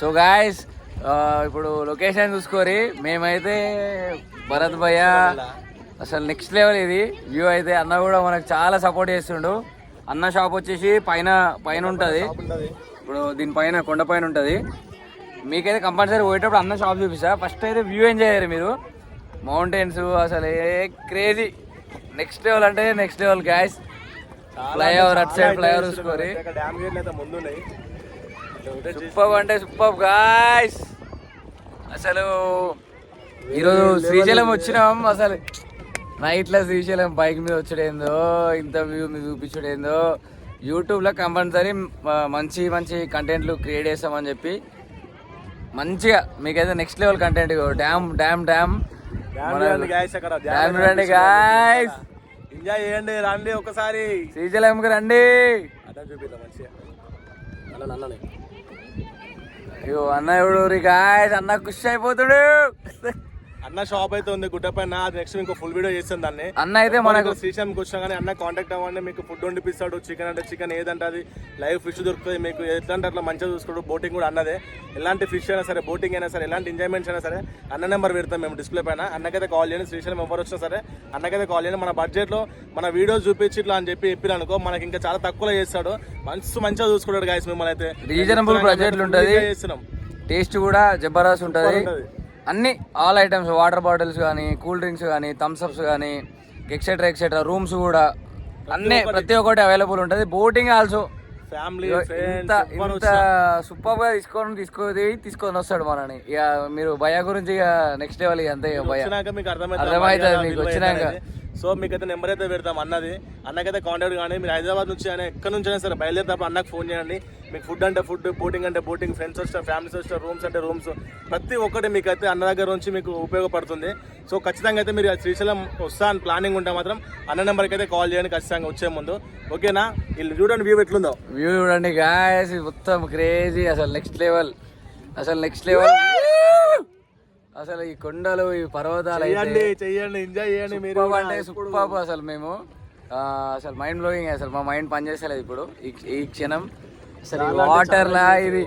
So guys ఇప్పుడు location చూసుకోరి. మేమైతే భరత్ భయ్య అసలు నెక్స్ట్ లెవెల్ ఇది. వ్యూ అయితే అన్న కూడా మనకు చాలా సపోర్ట్ చేస్తుండు. అన్న షాప్ వచ్చేసి పైన పైన ఉంటుంది. ఇప్పుడు దీనిపైన కొండ పైన ఉంటుంది. మీకైతే కంపల్సరీ పోయేటప్పుడు అన్న షాప్ చూపిస్తా. ఫస్ట్ అయితే వ్యూ ఎంజాయ్ అయ్యారు మీరు. మౌంటైన్స్ అసలు ఏ క్రేజీ నెక్స్ట్ లెవెల్ అంటే నెక్స్ట్ లెవెల్ గ్యాస్ ఫ్లైఓవర్ అటు సైడ్ ఫ్లైఓవర్ చూసుకోరి డ్యామ్ గేట్లు అయితే ముందున్నాయి సూపర్ అంటే సూపర్ గాయస్ అసలు ఈరోజు శ్రీశైలం వచ్చినాం అసలు. నైట్లో శ్రీశైలం బైక్ మీద వచ్చుడేందో ఇంత వ్యూ మీద చూపించుడేందో. యూట్యూబ్లో కంపల్సరీ మంచి మంచి కంటెంట్లు క్రియేట్ చేస్తామని చెప్పి మంచిగా మీకైతే next level content dam dam dam dam చూడండి గాయస్ ఎంజాయ్ చేయండి రండి ఒకసారి. శ్రీశైలంకి రండి. అదే చూపిద్దాం మంచిగా. అన్న అన్ననే అయ్యో అన్న ఎవడు గాయస్ అన్న ఖుషి అయిపోతుడు. అన్న షాప్ అయితే ఉంది గుడ్డ పైన. అది నెక్స్ట్ ఇంకో ఫుల్ వీడియో చేస్తాను దాన్ని. అన్న అయితే మనకు శ్రీశైలంకి వచ్చినా కానీ అన్న కాంటాక్ట్ అవ్వండి మీకు ఫుడ్ వండిపిస్తాడు చికెన్ అంటే చికెన్ ఏదంటే అది. లైవ్ ఫిష్ దొరుకుతుంది మీకు ఎట్లా అంటే అట్లా మంచిగా చూసుకోడు బోటింగ్ కూడా అన్నదే. ఎలాంటి ఫిష్ అయినా సరే బోటింగ్ అయినా సరే ఎలాంటి ఎంజాయ్మెంట్స్ అయినా సరే అన్న నెంబర్ పెడతాం మేము డిస్ప్లే పైన. అన్నకైతే కాల్ చేయండి శ్రీశైలం ఎవరు వచ్చినా సరే అన్నకైతే కాల్ చేయండి. మన బడ్జెట్లో మన వీడియోస్ చూపించి ఇట్లా అని చెప్పి చెప్పిన అనుకో మనకి ఇంకా చాలా తక్కువలో చేస్తాడు. మంచి మంచిగా చూసుకుంటాడు గాయస్ మిమ్మల్ని అయితే. రీజనబుల్ బడ్జెట్లు ఉంటుంది. చేస్తున్నాం. టేస్ట్ కూడా జబర్దస్త్ ఉంటది. అన్ని ఆల్ ఐటమ్స్ వాటర్ బాటిల్స్ కానీ కూల్ డ్రింక్స్ కానీ థమ్స్ అప్స్ కానీ ఎక్సెట్రా ఎక్సెట్రా రూమ్స్ కూడా అన్ని ప్రతి ఒక్కటి అవైలబుల్ ఉంటుంది. బోటింగ్ ఆల్సో ఫ్యామిలీ ఇంత ఫ్రెండ్స్ ఇంత సూపర్గా తీసుకొని తీసుకొని తీసుకొని వస్తాడు మనని. ఇక మీరు భయ గురించి ఇక నెక్స్ట్ లెవెల్ ఇక అంతే భయ అర్థమవుతుంది మీకు వచ్చినాక. సో మీకు అయితే నెంబర్ అయితే పెడతాం అన్నది. అన్నకైతే కాంటాక్ట్ కానీ మీరు హైదరాబాద్ నుంచి అయినా ఎక్కడి నుంచి అయినా సరే బయలుదేరినప్పుడు అన్నకు ఫోన్ చేయండి. మీకు ఫుడ్ అంటే ఫుడ్ బోటింగ్ అంటే బోటింగ్ ఫ్రెండ్స్ వస్తారు ఫ్యామిలీస్ వస్తారు రూమ్స్ అంటే రూమ్స్ ప్రతి ఒక్కటి మీకు అయితే అన్న దగ్గర నుంచి మీకు ఉపయోగపడుతుంది. సో ఖచ్చితంగా అయితే మీరు శ్రీశైలం వస్తా అని ప్లానింగ్ ఉంటే మాత్రం అన్న నెంబర్కి అయితే కాల్ చేయండి ఖచ్చితంగా వచ్చే ముందు. ఓకేనా? వీళ్ళు చూడండి వ్యూ ఎట్లుందో. వ్యూ చూడండి గాయస్ మొత్తం క్రేజీ అసలు నెక్స్ట్ లెవెల్ అసలు నెక్స్ట్ లెవెల్ అసలు ఈ కొండలు ఈ పర్వతాలు అయితే చెయ్యండి చెయ్యండి ఎంజాయ్ చేయండి మీరు. అంటే సూపర్ అసలు మేము. అసలు మైండ్ బ్లోయింగ్ అసలు మా మైండ్ పనిచేస్తలేదు ఇప్పుడు. ఈ క్షణం అసలు ఈ వాటర్ లా ఇది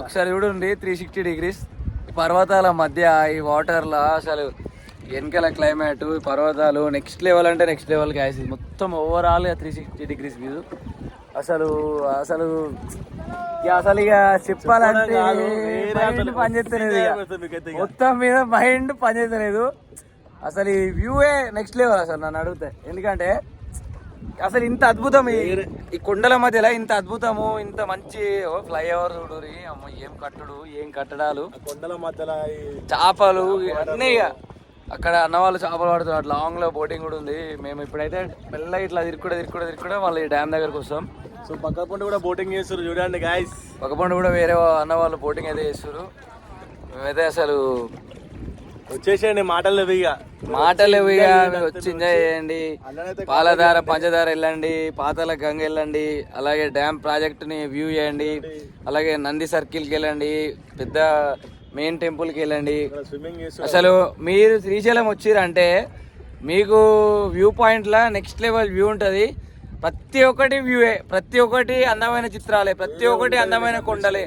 ఒకసారి చూడండి త్రీ సిక్స్టీ డిగ్రీస్ ఈ పర్వతాల మధ్య ఈ వాటర్ లా అసలు వెనకాల క్లైమేట్ ఈ పర్వతాలు నెక్స్ట్ లెవెల్ అంటే నెక్స్ట్ లెవెల్ గ్యాస్ మొత్తం overall three sixty degrees view అసలు అసలు అసలు ఇక చెప్పాలంటే మీకైతే ఇక. మొత్తం మీద మైండ్ పనిచేస్తలేదు అసలు ఈ వ్యూవే నెక్స్ట్ లెవెల్ అసలు నన్ను అడిగితే. ఎందుకంటే అసలు ఇంత అద్భుతం ఈ కొండల మధ్యలో ఇంత అద్భుతము ఇంత మంచి ఫ్లైఓవర్ చూడు అమ్మ ఏం కట్టుడు ఏం కట్టడాలు. కొండల మధ్యలో చేపలు అన్నీ ఇక. అక్కడ అన్న వాళ్ళు చేపలు పడుతున్నారు. లాంగ్లో బోటింగ్ కూడా ఉంది. మేము ఇప్పుడైతే మెల్లగా ఇట్లా తిరుక్కుంటే తిరుక్కుంటే తిరుక్కుంటే మళ్ళీ డ్యామ్ దగ్గరకు వస్తాం. సో పక్క పంట కూడా బోటింగ్ చేస్తారు చూడండి గాయస్ పక్కపండు కూడా వేరే అన్న వాళ్ళు బోటింగ్ అయితే చేస్తారు మేమైతే అసలు వచ్చేసేయండి మాటలు లేవు ఇక. మాటలు ఇక. వచ్చి ఎంజాయ్ చేయండి. పాలధార పంచదార వెళ్ళండి పాతల గంగ వెళ్ళండి అలాగే డ్యామ్ ప్రాజెక్ట్ని వ్యూ చేయండి అలాగే నంది సర్కిల్కి వెళ్ళండి పెద్ద మెయిన్ టెంపుల్కి వెళ్ళండి. అసలు మీరు శ్రీశైలం వచ్చిరంటే మీకు వ్యూ పాయింట్ల నెక్స్ట్ లెవెల్ వ్యూ ఉంటుంది. ప్రతి ఒక్కటి వ్యూవే ప్రతి ఒక్కటి అందమైన చిత్రాలే ప్రతి ఒక్కటి అందమైన కొండలే.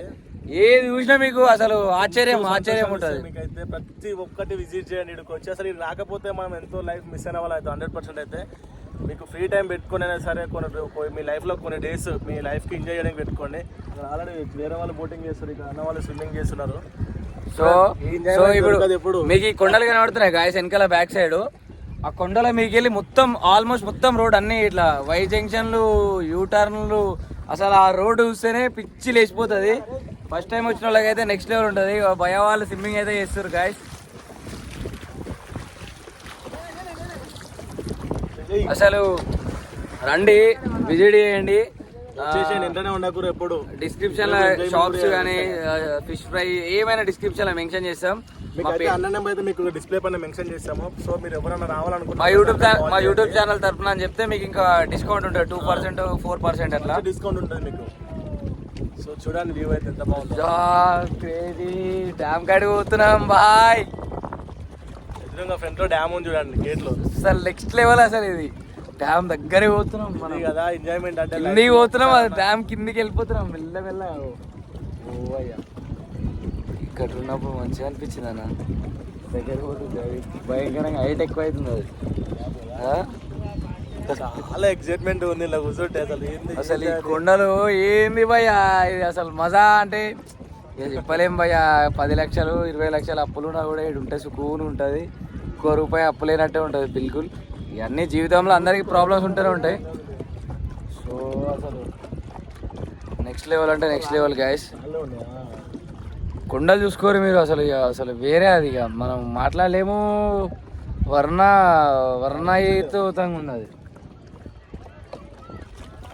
ఏది చూసినా మీకు అసలు ఆశ్చర్యం ఆశ్చర్యం ఉంటుంది. మీకైతే ప్రతి ఒక్కటి విజిట్ చేయండి ఇక్కడికి వచ్చి. అసలు ఇది రాకపోతే మనం ఎంతో లైఫ్ మిస్ అయిన వాళ్ళు అయితే హండ్రెడ్ పర్సెంట్ అయితే. మీకు ఫ్రీ టైం పెట్టుకుని అయినా సరే కొన్ని మీ లైఫ్లో కొన్ని డేస్ మీ లైఫ్కి ఎంజాయ్ చేయడానికి పెట్టుకోండి. ఆల్రెడీ వేరే వాళ్ళు బోటింగ్ చేస్తారు ఇక్కడ అన్న వాళ్ళు స్విమ్మింగ్ చేస్తున్నారు. సో సో ఇప్పుడు. మీకు ఈ కొండలు కనబడుతున్నాయి గాయస్ వెనకాల బ్యాక్ సైడ్ ఆ కొండల మీకు వెళ్ళి మొత్తం ఆల్మోస్ట్ మొత్తం రోడ్ అన్ని ఇట్లా వై జంక్షన్లు యూ టర్న్లు అసలు ఆ రోడ్ చూస్తేనే పిచ్చి లేచిపోతుంది. ఫస్ట్ టైం వచ్చిన వాళ్ళకైతే నెక్స్ట్ లెవెల్ ఉంటుంది. భయ వాళ్ళు స్విమ్మింగ్ అయితే చేస్తారు గాయస్ అసలు రండి విజిట్ చేయండి. ఉండకూరు ఎప్పుడు. డిస్క్రిప్షన్లో షాప్స్ కానీ ఫిష్ ఫ్రై ఏమైనా డిస్క్రిప్షన్లో మెన్షన్ చేస్తాం. మీకు అయితే అన్న నెంబర్ అయితే మీకు డిస్ప్లే పైన మెన్షన్ చేస్తాము. సో మీరు ఎవరైనా రావాలనుకుంటే మా యూట్యూబ్ మా యూట్యూబ్ ఛానల్ తరపున అని చెప్తే మీకు ఇంకా డిస్కౌంట్ ఉంటుంది. టూ పర్సెంట్ ఫోర్ పర్సెంట్ అట్లా. డిస్కౌంట్ ఉంటుంది మీకు. సో చూడండి వ్యూ అయితే ఎంత బాగుందో. క్రేజీ డ్యామ్ కాడికి పోతున్నాం బాయ్ ఎదురుగా ఫ్రంట్లో డ్యామ్ ఉంది చూడండి గేట్లో. అసలు నెక్స్ట్ లెవెల్ అసలు ఇది. డ్యామ్ దగ్గరే పోతున్నాం మనం. కదా ఎంజాయ్మెంట్ అంటే కిందికి పోతున్నాం అది డ్యామ్ కిందికి వెళ్ళిపోతున్నాం మెల్ల మెల్ల ఇక్కడ ఉన్నప్పుడు మంచిగా అనిపించింది అన్న. దగ్గర పోతుంది అది. భయంకరంగా హైట్ ఎక్కువ అవుతుంది అది? చాలా ఎక్సైట్మెంట్ ఉంది ఇలా కూర్చుంటే అసలు ఏంది అసలు ఈ కొండలు ఏంది భయ్యా? ఇది అసలు మజా అంటే ఇక చెప్పలేం భయ్యా. పది లక్షలు ఇరవై లక్షలు అప్పులు ఉన్నా కూడా ఇక్కడ ఉంటే సుకూన్ ఉంటుంది. ఒక్క రూపాయి అప్పు లేనట్టే ఉంటుంది బిల్కుల్. ఇవన్నీ జీవితంలో అందరికీ ప్రాబ్లమ్స్ ఉంటూనే ఉంటాయి. సో అసలు నెక్స్ట్ లెవెల్ అంటే నెక్స్ట్ లెవెల్ గ్యాస్ కొండలు చూసుకోరు మీరు అసలు ఇక అసలు వేరే అది ఇక. మనం మాట్లాడలేము. వర్ణ వర్ణయుతంగా ఉంది అది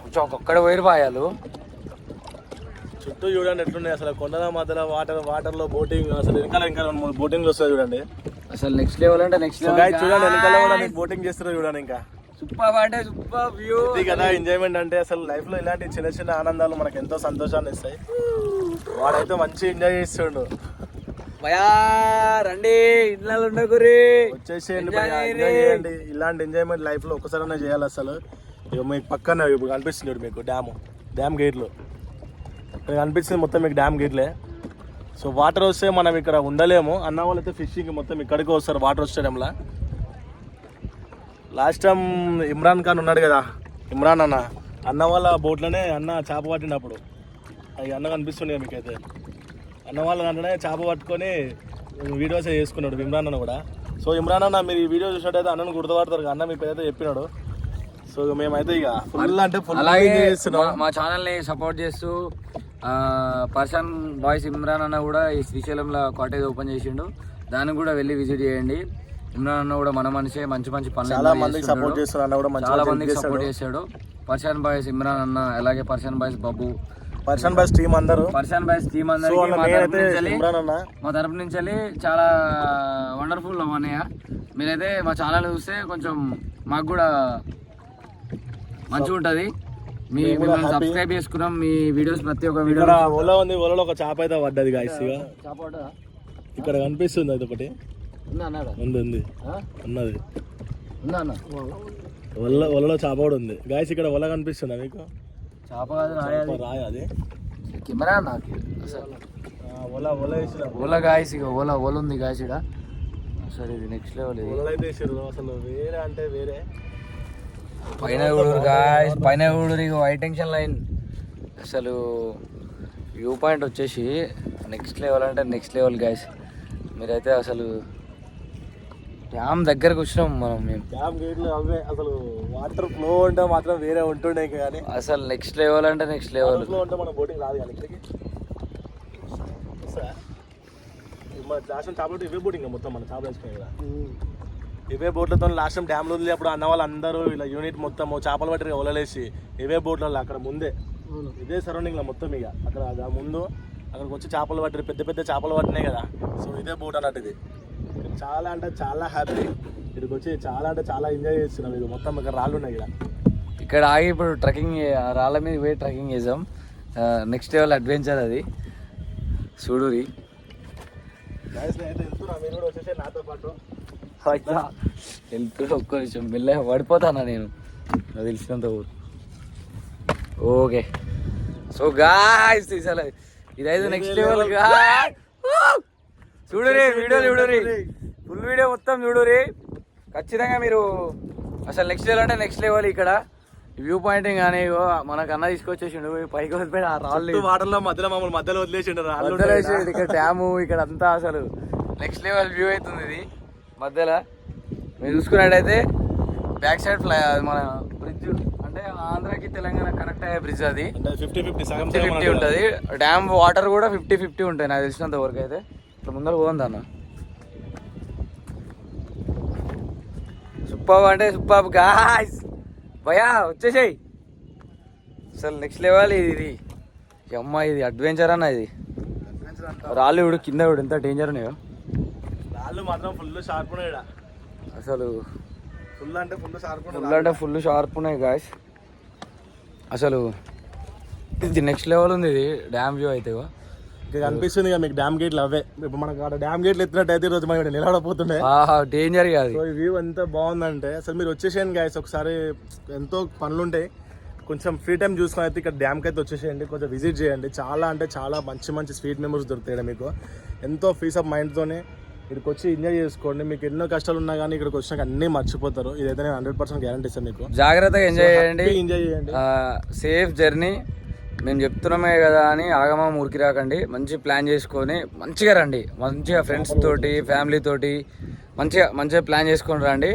కొంచెం ఒక్కొక్కడ పోయి పాయాలు. చుట్టూ చూడండి ఎట్లున్నాయి అసలు. కొండల మధ్యలో వాటర్ వాటర్లో బోటింగ్ అసలు వెనకాల ఇంకా బోటింగ్ వస్తుంది చూడండి. అసలు నెక్స్ట్ లెవెల్ అంటే నెక్స్ట్ guys చూడండి వెనకాల కూడా మీకు బోటింగ్ చేస్తారు చూడండి ఇంకా. సూపర్ అంటే సూపర్ వ్యూ ఇది కదా ఎంజాయ్మెంట్ అంటే అసలు లైఫ్లో ఇలాంటి చిన్న చిన్న ఆనందాలు మనకు ఎంతో సంతోషాన్ని ఇస్తాయి. వాడైతే మంచి ఎంజాయ్ చేస్తుండు. భయా రండి ఇళ్ళలో ఉండకురి. వచ్చేసేయండి భయ్యా, చేయండి. ఇలాంటి ఎంజాయ్మెంట్ లైఫ్లో ఒక్కసారైనా చేయాలి అసలు. ఇక మీకు పక్కన ఇప్పుడు కనిపిస్తుంది మీకు డ్యామ్ డ్యామ్ గేట్లు ఇక్కడ కనిపిస్తుంది మొత్తం మీకు డ్యామ్ గేట్లే సో వాటర్ వస్తే మనం ఇక్కడ ఉండలేము. అన్న వాళ్ళు అయితే ఫిషింగ్ మొత్తం ఇక్కడికి వస్తారు వాటర్ వచ్చే టైంలో లాస్ట్ టైం ఇమ్రాన్ ఖాన్ ఉన్నాడు కదా. ఇమ్రాన్ అన్న. అన్న వాళ్ళ బోట్లోనే అన్న చేప పట్టినప్పుడు. అవి అన్న కనిపిస్తుంది కదా మీకైతే. అన్న వాళ్ళ దాంట్లోనే చేప పట్టుకొని వీడియోస్ చేసుకున్నాడు ఇమ్రాన్ అన్న కూడా. సో ఇమ్రాన్ అన్న మీరు ఈ వీడియో చూసినట్టయితే అన్నను గుర్తుపడతారు అన్న మీకు అయితే చెప్పినాడు. సో మేమైతే ఇక ఫుల్ అంటే ఫుల్ అలాగే మా- మా ఛానల్ని సపోర్ట్ చేస్తూ పర్సన్ బాయ్స్ ఇమ్రాన్ అన్న కూడా ఈ శ్రీశైలంలో కాటేజ్ ఓపెన్ చేసిండు. దానికి కూడా వెళ్ళి విజిట్ చేయండి. ఇమ్రాన్ అన్న కూడా మన మనిషే మంచి మంచి పనులు చాలా మందికి. సపోర్ట్ మంచిగా చాలా మందికి చేస్తాడు. సపోర్ట్ చేశాడు పర్సన్ బాయ్స్ ఇమ్రాన్ అన్న అలాగే పర్సన్ బాయ్స్ బాబు. పర్సన్ బస్ టీమ్ అందరూ. పర్సన్ బాయ్స్ టీమ్ అన్న మా తరపు నుంచి వెళ్ళి చాలా వండర్ఫుల్ అన్నయ్య. మీరైతే మా ఛానల్ చూస్తే కొంచెం మాకు కూడా మంచిగా ఉంటుంది. మీ మిమ్మల్ని. సబ్స్క్రైబ్ చేసుకున్నాం. మీ వీడియోస్ ప్రతి ఒక్క వీడియో ఇక్కడ ఒల ఉంది ఒలలో ఒక చేప అయితే పడ్డది గాయస్ ఇక. ఇక్కడ కనిపిస్తుంది అది ఒకటి. ఉంది ఉంది ఉన్నది. ఒల ఒలలో చేప కూడా ఉంది. గాయస్ ఇక్కడ ఒల కనిపిస్తుందా మీకు? చేప కాదు రాయాలి రాయి అది. కెమెరా నాకు? ఒల ఒల వేసిన ఓలా గాయస్ ఇక ఓలా ఓలా ఉంది గాయస్ ఇక్కడ సరే ఇది నెక్స్ట్ లెవెల్ ఒలలు అయితే వేసారు అసలు వేరే అంటే వేరే. పైన ఊడూరు గాయస్ పైన ఊడూరు ఇక హై టెన్షన్ లైన్ అసలు వ్యూ పాయింట్ వచ్చేసి నెక్స్ట్ లెవెల్ అంటే నెక్స్ట్ లెవెల్ గాయస్ మీరైతే అసలు డ్యామ్ దగ్గరకు వచ్చినాం మనం మేము. డ్యామ్ గేట్లు అవే అసలు వాటర్ ఫ్లో ఉంటే మాత్రం వేరే ఉంటుండే ఇంకా కానీ. అసలు నెక్స్ట్ లెవెల్ అంటే నెక్స్ట్ లెవెల్ ఫ్లో ఉంటే మన బోటింగ్ రాదు కానీ ఇక్కడికి? మన లాస్ట్ ఇవే బోటింగ్ మొత్తం మన చేపలు వేసుకున్నాయి కదా ఇవే బోట్లతో లాస్ట్ టైం డ్యామ్లో వదిలి అప్పుడు అన్న వాళ్ళు అందరూ ఇలా యూనిట్ మొత్తం చేపలు పట్టి వలలేసి ఇవే బోట్లలో అక్కడ ముందే. ఇదే సరౌండింగ్లో మొత్తం ఇక. అక్కడ ఆ ముందు అక్కడికి వచ్చి చేపలు పట్టారు పెద్ద పెద్ద చేపలు పట్టినాయి కదా. సో ఇదే బోట్ అన్నట్టు ఇది. చాలా అంటే చాలా హ్యాపీ ఇక్కడికి వచ్చి చాలా అంటే చాలా ఎంజాయ్ చేస్తున్నాం ఇది మొత్తం ఇక్కడ రాళ్ళు ఉన్నాయి ఇక్కడ ఇక్కడ ఆగి ఇప్పుడు ట్రెక్కింగ్ రాళ్ళ మీద పోయి ట్రెక్కింగ్ చేసాం. నెక్స్ట్ లెవెల్ అడ్వెంచర్ అది. చూడురి. నాతో పాటు. వెళ్తూ ఒక్క నిమిషం? మెల్లగా పడిపోతానా నేను? నాకు తెలిసినంత ఊరు ఓకే. సో గాయస్ అసలు ఇదైతే నెక్స్ట్ లెవెల్ చూడురి వీడియో చూడురి. ఫుల్ వీడియో మొత్తం చూడురి. ఖచ్చితంగా మీరు అసలు నెక్స్ట్ లెవెల్ అంటే నెక్స్ట్ లెవెల్ ఇక్కడ. వ్యూ పాయింటింగ్ కానీ మనకు అన్న తీసుకొచ్చేసిండు పైకి వదిలిపోయి ఆ రాళ్ళు వాటర్లో మధ్యలో మమ్మల్ని మధ్యలో వదిలేసిండు రాళ్ళు ఇక్కడ డ్యాము ఇక్కడ అంతా అసలు నెక్స్ట్ లెవెల్ వ్యూ అవుతుంది ఇది. మధ్యలో మీరు చూసుకున్నట్టయితే బ్యాక్ సైడ్ ఫ్లై మన బ్రిడ్జ్ అంటే ఆంధ్రాకి తెలంగాణ కనెక్ట్ అయ్యే బ్రిడ్జ్ అది. అంటే ఫిఫ్టీ ఫిఫ్టీ సగం ఫిఫ్టీ ఫిఫ్టీ ఉంటుంది. డ్యామ్ వాటర్ కూడా ఫిఫ్టీ ఫిఫ్టీ ఉంటాయి నాకు తెలిసినంత వరకు అయితే. ఇట్లా ముందర పోంది అన్న సూపర్ అంటే సూపర్. గాయస్ భయా వచ్చేసాయి. అసలు నెక్స్ట్ లెవెల్ ఇది ఇది. అమ్మ ఇది అడ్వెంచర్ అన్న ఇది. రాళ్ళు ఇప్పుడు కింద ఇప్పుడు ఎంత డేంజర్ ఉన్నాయో. రాళ్ళు మాత్రం ఫుల్ షార్ప్ ఉన్నాయి. అసలు ఫుల్ అంటే ఫుల్ షార్ప్ ఫుల్ అంటే ఫుల్ షార్ప్ ఉన్నాయి గాయస్ అసలు ఇది నెక్స్ట్ లెవెల్ ఉంది ఇది. డ్యామ్ వ్యూ అయితే. ఇక కనిపిస్తుంది ఇక మీకు డ్యామ్ గేట్లు అవే. ఇప్పుడు మనకు అక్కడ డ్యామ్ గేట్లు ఎత్తినట్టు ఈ రోజు మనం నిలబడపోతుండే డేంజర్ కాదు సో ఈ వ్యూ ఎంత బాగుందంటే అసలు మీరు వచ్చేసేయండి గాయస్ ఒకసారి ఎంతో పనులు ఉంటాయి కొంచెం ఫ్రీ టైం చూసుకొని అయితే ఇక్కడ డ్యామ్కి అయితే వచ్చేసేయండి కొంచెం విజిట్ చేయండి. చాలా అంటే చాలా మంచి మంచి స్వీట్ మెమరీస్ దొరుకుతాయి మీకు. ఎంతో పీస్ ఆఫ్ మైండ్తోనే ఇక్కడికి వచ్చి ఎంజాయ్ చేసుకోండి. మీకు ఎన్నో కష్టాలు ఉన్నా కానీ ఇక్కడికి వచ్చినాక అన్నీ మర్చిపోతారు. ఇదైతే నేను హండ్రెడ్ పర్సెంట్ గ్యారంటీ ఇస్తాను మీకు. జాగ్రత్తగా ఎంజాయ్ చేయండి. ఎంజాయ్ చేయండి. సేఫ్ జర్నీ మేము చెప్తున్నామే కదా అని ఆగమా ఊరికి రాకండి. మంచి ప్లాన్ చేసుకొని మంచిగా రండి. మంచిగా ఫ్రెండ్స్ తోటి ఫ్యామిలీ తోటి మంచిగా మంచిగా ప్లాన్ చేసుకొని రండి.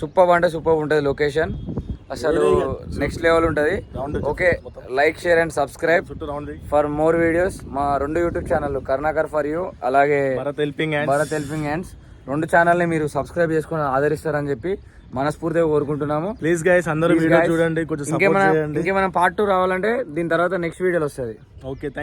సూపర్ అంటే సూపర్ ఉంటుంది లొకేషన్ అసలు నెక్స్ట్ లెవెల్ ఉంటుంది. Okay like share and subscribe for more videos మా రెండు YouTube channel Karnakar for you అలాగే భరత్ హెల్పింగ్ హ్యాండ్స్ రెండు ఛానల్ని మీరు సబ్స్క్రైబ్ చేసుకొని ఆదరిస్తారని చెప్పి మనస్ఫూర్తిగా కోరుకుంటున్నాము. ప్లీజ్ గైస్ అందరూ వీడియో చూడండి కొంచెం ఇంకేమైనా పార్ట్ టూ రావాలంటే దీని తర్వాత నెక్స్ట్ వీడియోలో వస్తుంది. Okay thank